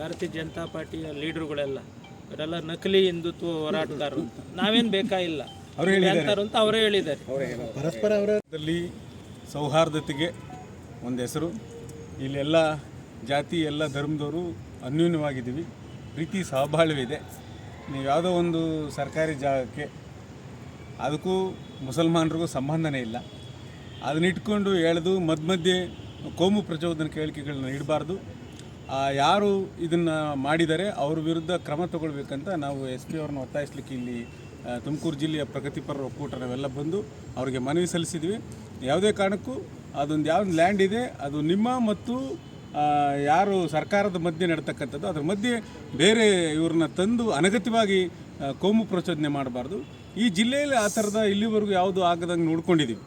ಭಾರತೀಯ ಜನತಾ ಪಾರ್ಟಿಯ ಲೀಡರ್ಗಳೆಲ್ಲ ಇವರೆಲ್ಲ ನಕಲಿ ಹಿಂದುತ್ವ ಹೋರಾಟಗಾರರು ಅಂತ. ನಾವೇನು ಬೇಕಾಗಿಲ್ಲ ಅಂತಾರು ಅಂತ ಅವರೇ ಹೇಳಿದ್ದಾರೆ. ಪರಸ್ಪರ ಅವರಲ್ಲಿ ಸೌಹಾರ್ದತೆಗೆ ಒಂದು ಹೆಸರು. ಇಲ್ಲೆಲ್ಲ ಜಾತಿ ಎಲ್ಲ ಧರ್ಮದವರು ಅನ್ಯೂನ್ಯವಾಗಿದ್ದೀವಿ. ಪ್ರೀತಿ ಸಹಬಾಳ್ವಿದೆ ನೀವು ಯಾವುದೋ ಒಂದು ಸರ್ಕಾರಿ ಜಾಗಕ್ಕೆ ಅದಕ್ಕೂ ಮುಸಲ್ಮಾನರಿಗೂ ಸಂಬಂಧನೇ ಇಲ್ಲ. ಅದನ್ನಿಟ್ಕೊಂಡು ಎಳೆದು ಮಧ್ಯ ಮಧ್ಯೆ ಕೋಮು ಪ್ರಚೋದನೆ ಹೇಳಿಕೆಗಳನ್ನ ಇಡಬಾರ್ದು ಯಾರು ಇದನ್ನು ಮಾಡಿದರೆ ಅವ್ರ ವಿರುದ್ಧ ಕ್ರಮ ತಗೊಳ್ಬೇಕಂತ ನಾವು ಎಸ್ ಪಿ ಅವ್ರನ್ನ ಒತ್ತಾಯಿಸ್ಲಿಕ್ಕೆ ಇಲ್ಲಿ ತುಮಕೂರು ಜಿಲ್ಲೆಯ ಪ್ರಗತಿಪರ ಒಕ್ಕೂಟ ನಾವೆಲ್ಲ ಬಂದು ಅವರಿಗೆ ಮನವಿ ಸಲ್ಲಿಸಿದ್ವಿ. ಯಾವುದೇ ಕಾರಣಕ್ಕೂ ಅದೊಂದು ಯಾವ್ದು ಲ್ಯಾಂಡ್ ಇದೆ, ಅದು ನಿಮ್ಮ ಮತ್ತು ಯಾರು ಸರ್ಕಾರದ ಮಧ್ಯೆ ನಡ್ತಕ್ಕಂಥದ್ದು, ಅದ್ರ ಮಧ್ಯೆ ಬೇರೆ ಇವ್ರನ್ನ ತಂದು ಅನಗತ್ಯವಾಗಿ ಕೋಮು ಪ್ರಚೋದನೆ ಮಾಡಬಾರ್ದು. ಈ ಜಿಲ್ಲೆಯಲ್ಲಿ ಆ ಥರದ ಇಲ್ಲಿವರೆಗೂ ಯಾವುದು ಆಗದಂಗೆ ನೋಡ್ಕೊಂಡಿದ್ದೀವಿ.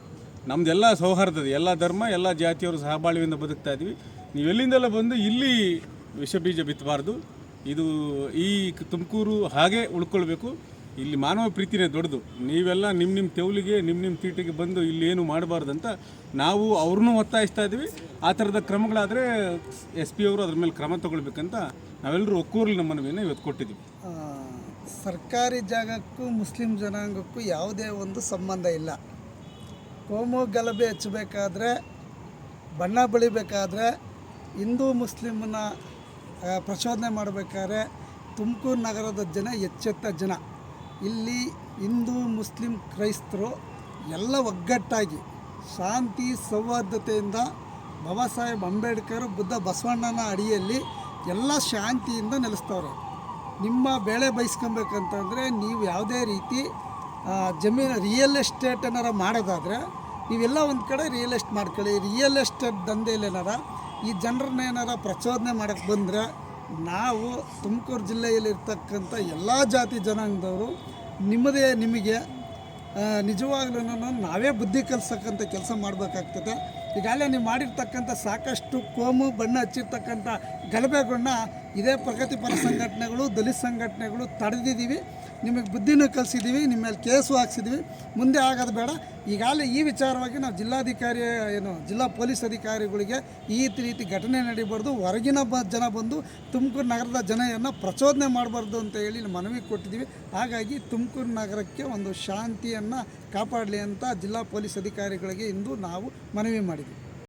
ನಮ್ಮದೆಲ್ಲ ಸೌಹಾರ್ದದ, ಎಲ್ಲ ಧರ್ಮ, ಎಲ್ಲ ಜಾತಿಯವರು ಸಹಬಾಳ್ವೆಯಿಂದ ಬದುಕ್ತಾ ಇದ್ದೀವಿ. ನೀವು ಎಲ್ಲಿಂದೆಲ್ಲ ಬಂದು ಇಲ್ಲಿ ವಿಷ ಬೀಜ ಬಿತ್ತಬಾರ್ದು, ಇದು ಈ ತುಮಕೂರು ಹಾಗೆ ಉಳ್ಕೊಳ್ಬೇಕು. ಇಲ್ಲಿ ಮಾನವ ಪ್ರೀತಿನೇ ದೊಡ್ಡದು. ನೀವೆಲ್ಲ ನಿಮ್ಮ ನಿಮ್ಮ ತೆವಲಿಗೆ ನಿಮ್ಮ ನಿಮ್ಮ ತೀಟಿಗೆ ಬಂದು ಇಲ್ಲಿ ಏನು ಮಾಡಬಾರ್ದಂತ ನಾವು ಅವ್ರನ್ನೂ ಒತ್ತಾಯಿಸ್ತಾ ಇದ್ದೀವಿ. ಆ ಥರದ ಕ್ರಮಗಳಾದರೆ ಎಸ್ ಪಿ ಅವರು ಅದ್ರ ಮೇಲೆ ಕ್ರಮ ತಗೊಳ್ಬೇಕಂತ ನಾವೆಲ್ಲರೂ ಒಕ್ಕೂರಿನ ಮನವಿಯನ್ನು ಇವತ್ತು ಕೊಟ್ಟಿದ್ದೀವಿ. ಸರ್ಕಾರಿ ಜಾಗಕ್ಕೂ ಮುಸ್ಲಿಂ ಜನಾಂಗಕ್ಕೂ ಯಾವುದೇ ಒಂದು ಸಂಬಂಧ ಇಲ್ಲ. ಕೋಮು ಗಲಭೆ ಹಚ್ಚಬೇಕಾದ್ರೆ, ಬಣ್ಣ ಬಳಿಬೇಕಾದ್ರೆ ಹಿಂದೂ ಮುಸ್ಲಿಮನ್ನ ಪ್ರಚೋದನೆ ಮಾಡಬೇಕಾದ್ರೆ ತುಮಕೂರು ನಗರದ ಜನ ಎಚ್ಚೆತ್ತ ಜನ. ಇಲ್ಲಿ ಹಿಂದೂ ಮುಸ್ಲಿಂ ಕ್ರೈಸ್ತರು ಎಲ್ಲ ಒಗ್ಗಟ್ಟಾಗಿ ಶಾಂತಿ ಸೌಹಾರ್ದತೆಯಿಂದ ಬಾಬಾ ಸಾಹೇಬ್ ಅಂಬೇಡ್ಕರ್, ಬುದ್ಧ ಬಸವಣ್ಣನ ಅಡಿಯಲ್ಲಿ ಎಲ್ಲ ಶಾಂತಿಯಿಂದ ನೆಲೆಸ್ತವ್ರೆ. ನಿಮ್ಮ ಬೆಳೆ ಬಯಸ್ಕೊಬೇಕಂತಂದರೆ ನೀವು ಯಾವುದೇ ರೀತಿ ಜಮೀನು ರಿಯಲ್ ಎಸ್ಟೇಟ್ ಏನಾರ ಮಾಡೋದಾದರೆ ನೀವೆಲ್ಲ ಒಂದು ಕಡೆ ರಿಯಲ್ ಎಸ್ಟೇಟ್ ಮಾಡ್ಕೊಳ್ಳಿ. ರಿಯಲ್ ಎಸ್ಟೇಟ್ ದಂಧೆಯಲ್ಲಿ ಏನಾರ ಈ ಜನರನ್ನ ಏನಾರ ಪ್ರಚೋದನೆ ಮಾಡಕ್ಕೆ ಬಂದರೆ ನಾವು ತುಮಕೂರು ಜಿಲ್ಲೆಯಲ್ಲಿರ್ತಕ್ಕಂಥ ಎಲ್ಲ ಜಾತಿ ಜನಾಂಗದವರು ನಿಮ್ಮದೇ ನಿಮಗೆ ನಿಜವಾಗ್ಲೂ ನಾವೇ ಬುದ್ಧಿ ಕಲಿಸಕ್ಕಂಥ ಕೆಲಸ ಮಾಡಬೇಕಾಗ್ತದೆ. ಈಗಾಗಲೇ ನೀವು ಮಾಡಿರ್ತಕ್ಕಂಥ ಸಾಕಷ್ಟು ಕೋಮು, ಬಣ್ಣ ಹಚ್ಚಿರ್ತಕ್ಕಂಥ ಗಲಭೆಗಳನ್ನ ಇದೇ ಪ್ರಗತಿಪರ ಸಂಘಟನೆಗಳು, ದಲಿತ ಸಂಘಟನೆಗಳು ತಡೆದಿದ್ದೀವಿ. ನಿಮಗೆ ಬುದ್ಧಿನೂ ಕಲಿಸಿದ್ದೀವಿ, ನಿಮ್ಮ ಮೇಲೆ ಕೇಸು ಹಾಕ್ಸಿದ್ದೀವಿ. ಮುಂದೆ ಆಗೋದು ಬೇಡ. ಈಗಾಗಲೇ ಈ ವಿಚಾರವಾಗಿ ನಾವು ಜಿಲ್ಲಾಧಿಕಾರಿ, ಏನು, ಜಿಲ್ಲಾ ಪೊಲೀಸ್ ಅಧಿಕಾರಿಗಳಿಗೆ ಈ ರೀತಿ ಘಟನೆ ನಡೀಬಾರ್ದು. ಹೊರಗಿನ ಬ, ಜನ ಬಂದು ತುಮಕೂರು ನಗರದ ಜನಯನ್ನು ಪ್ರಚೋದನೆ ಮಾಡಬಾರ್ದು ಅಂತ ಹೇಳಿ ಮನವಿ ಕೊಟ್ಟಿದ್ದೀವಿ. ಹಾಗಾಗಿ ತುಮಕೂರು ನಗರಕ್ಕೆ ಒಂದು ಶಾಂತಿಯನ್ನು ಕಾಪಾಡಲಿ ಅಂತ ಜಿಲ್ಲಾ ಪೊಲೀಸ್ ಅಧಿಕಾರಿಗಳಿಗೆ ಇಂದು ನಾವು ಮನವಿ ಮಾಡಿದ್ವಿ